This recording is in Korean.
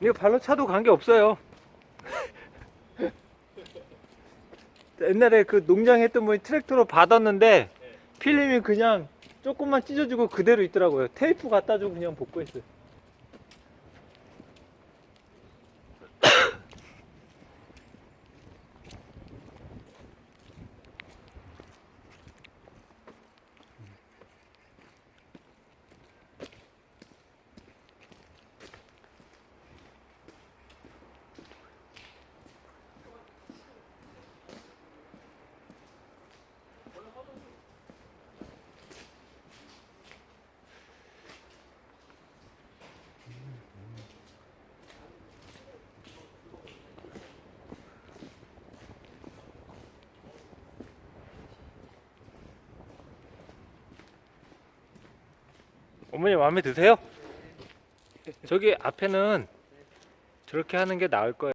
이거 발로 차도 관계 없어요. 옛날에 그 농장 했던 분이 트랙터로 받았는데 필름이 그냥 조금만 찢어지고 그대로 있더라고요. 테이프 갖다 주고 그냥 복구했어요. 어머니 마음에 드세요? 저기 앞에는 저렇게 하는 게 나을 거예요.